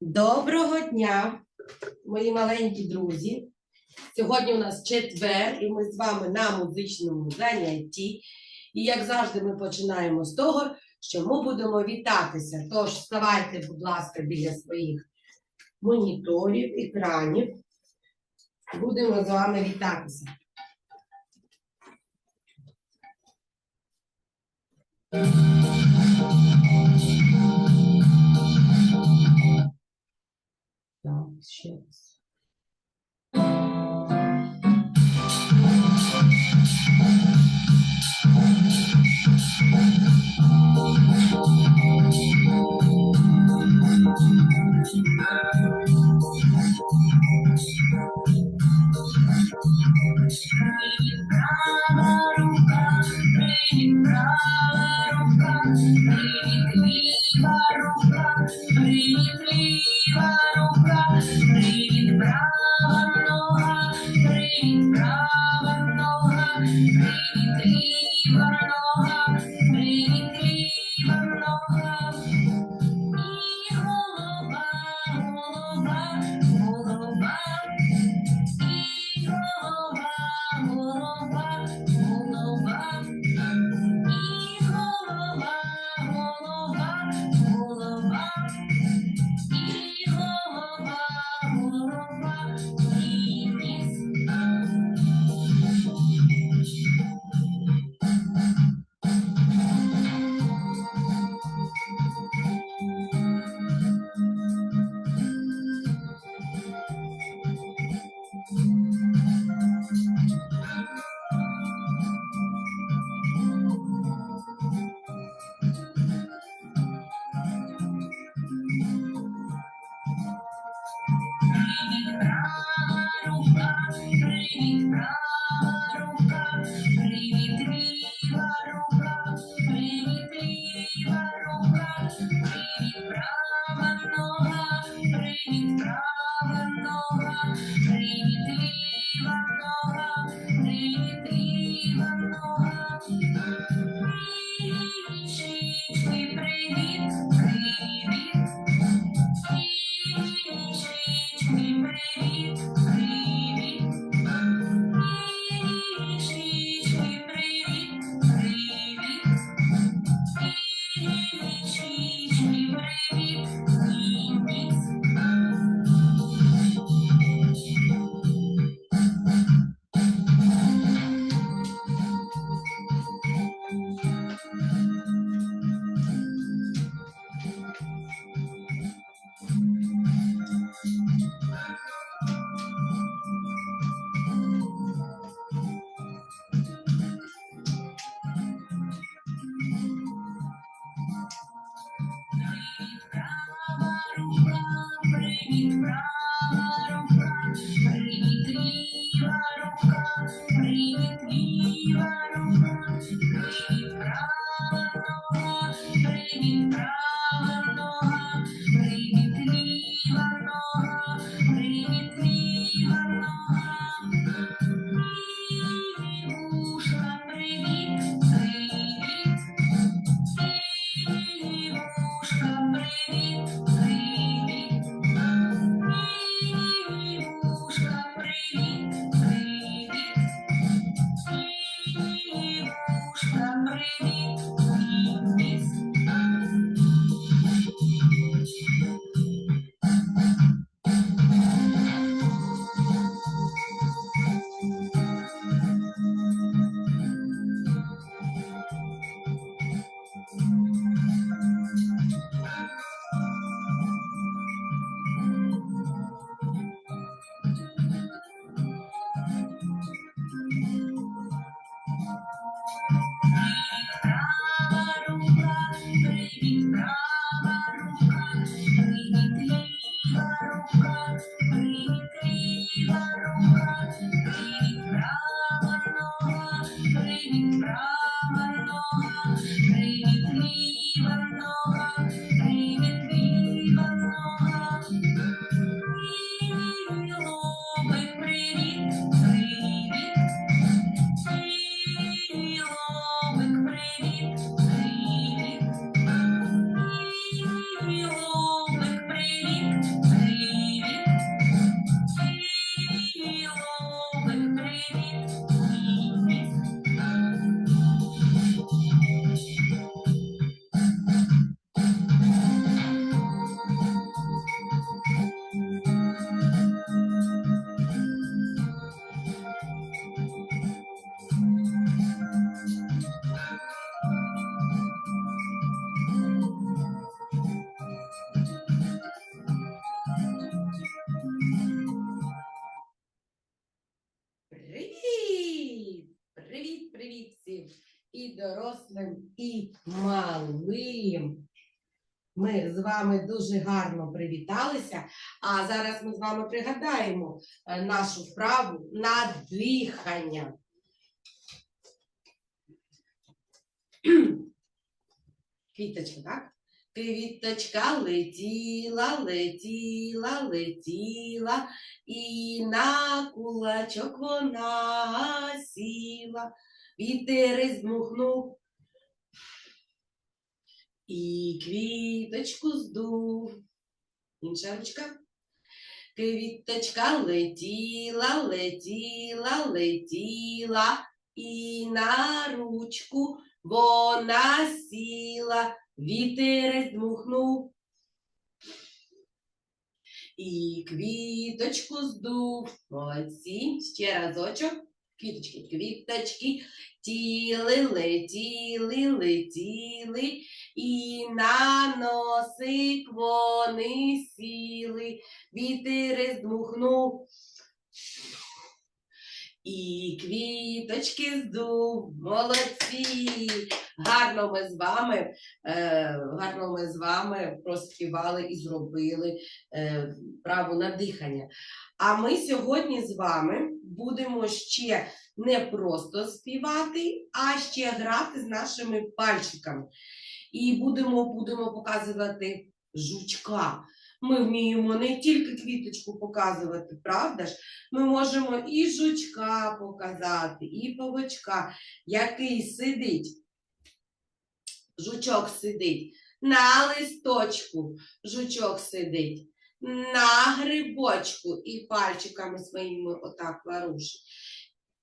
Доброго дня, мої маленькі друзі. Сьогодні у нас четвер, і ми з вами на музичному занятті. І, як завжди, ми починаємо з того, що ми будемо вітатися. Тож, вставайте, будь ласка, біля своїх моніторів, екранів. Будемо з вами вітатися. Thank you. shifts. love. Малим. Ми з вами дуже гарно привіталися, а зараз ми з вами пригадаємо е, нашу вправу на дихання. Квіточка, так? Квіточка летіла, летіла, летіла, і на кулачок вона сіла. Вітер здмухнув і квіточку здув. Інша ручка. Квіточка летіла, летіла, летіла, і на ручку вона сіла, вітер здмухнув. І квіточку здув. Молодці. Ще разочок. Квіточки, квіточки, тіли, летіли, летіли, і на носик вони сіли, вітер здмухнув. І квіточки здув, молодці! Гарно ми з вами, е, гарно ми з вами проспівали і зробили е, право на дихання. А ми сьогодні з вами будемо ще не просто співати, а ще грати з нашими пальчиками. І будемо, будемо показувати жучка. Ми вміємо не тільки квіточку показувати, правда ж? Ми можемо і жучка показати, і павучка, який сидить. Жучок сидить на листочку, жучок сидить на грибочку і пальчиками своїми отак ворушить.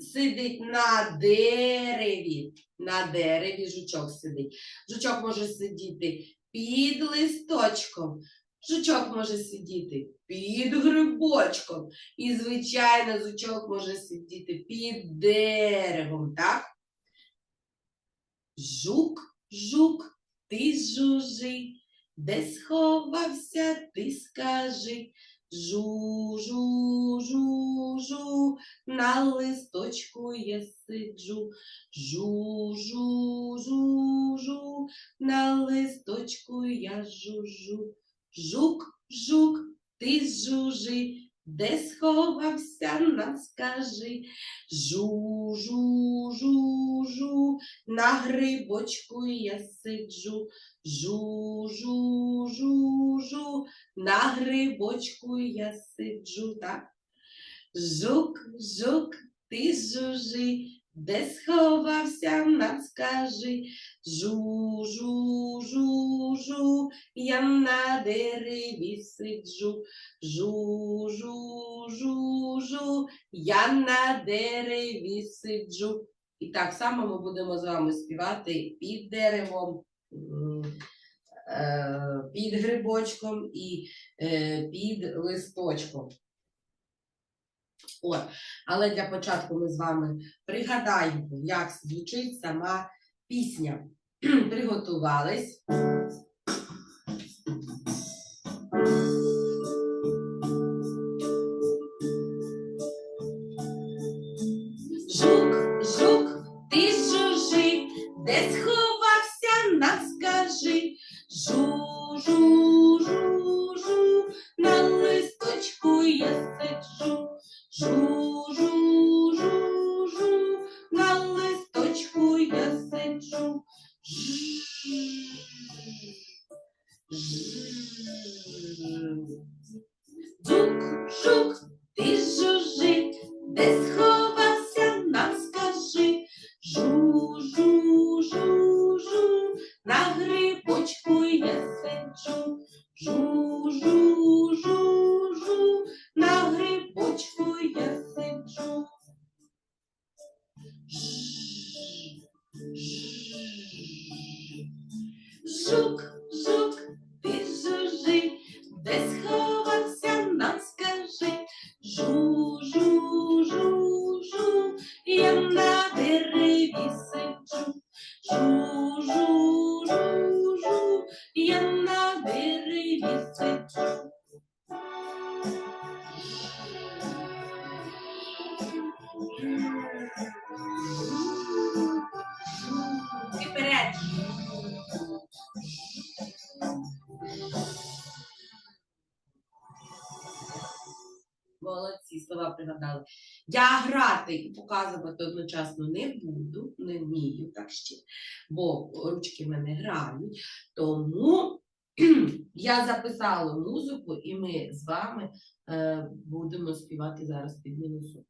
Сидить на дереві. На дереві жучок сидить. Жучок може сидіти під листочком. Жучок може сидіти під грибочком. І, звичайно, жучок може сидіти під деревом, так? Жук, жук, ти жужи, де сховався, ти скажи. Жу, жу, жу, жу, на листочку я сиджу. Жу, жу, жу, жу, на листочку я жужу. Жук, жук, ти жужи, де сховався, нам скажи. Жу, жу, жу, жу, на грибочку я сиджу. Жу, жу, жу, жу, на грибочку я сиджу, так? Жук, жук, ти жужи, де сховався, нам скажи. Жу, жу, жу, жу, я на дереві сиджу. Жу, жу, жу, жу, я на дереві сиджу. І так само ми будемо з вами співати під деревом, е, під грибочком і е, під листочком. От. Але для початку ми з вами пригадаємо, як звучить сама пісня. Приготувались. Жук, жук, ти жужи, де сховався, нам скажи. Жу, жу, жу, жу, на листочку я Я грати і показувати одночасно не буду, не вмію так ще, бо ручки в мене грають. Тому я записала музику, і ми з вами е, будемо співати зараз під мінусом.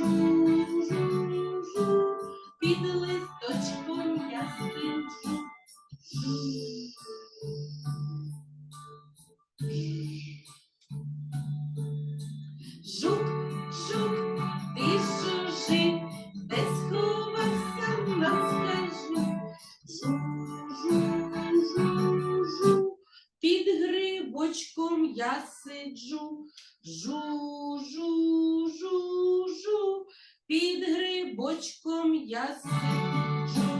Жу, жу, під грибочком я сиджу.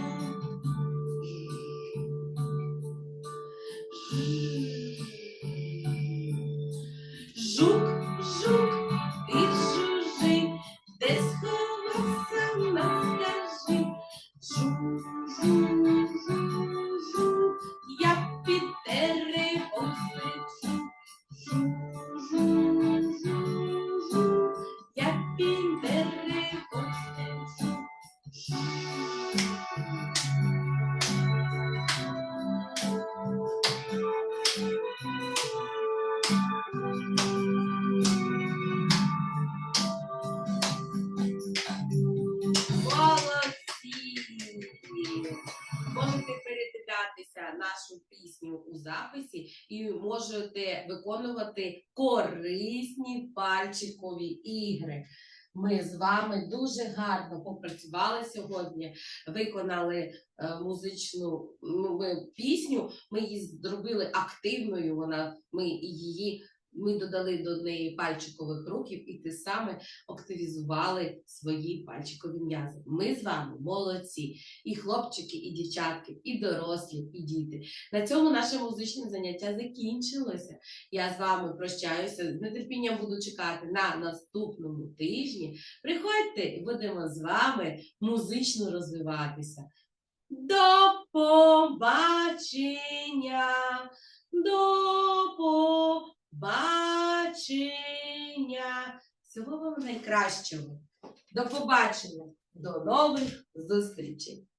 У записі і можете виконувати корисні пальчикові ігри. Ми з вами дуже гарно попрацювали сьогодні, виконали е, музичну ну, пісню. Ми її зробили активною. Вона ми її ми додали до неї пальчикових рухів, і ти саме активізували свої пальчикові м'язи. Ми з вами молодці, і хлопчики, і дівчатки, і дорослі, і діти. На цьому наше музичне заняття закінчилося. Я з вами прощаюся. З нетерпінням буду чекати на наступному тижні. Приходьте будемо з вами музично розвиватися. До побачення! До побачення! Всього вам найкращого! До побачення! До нових зустрічей!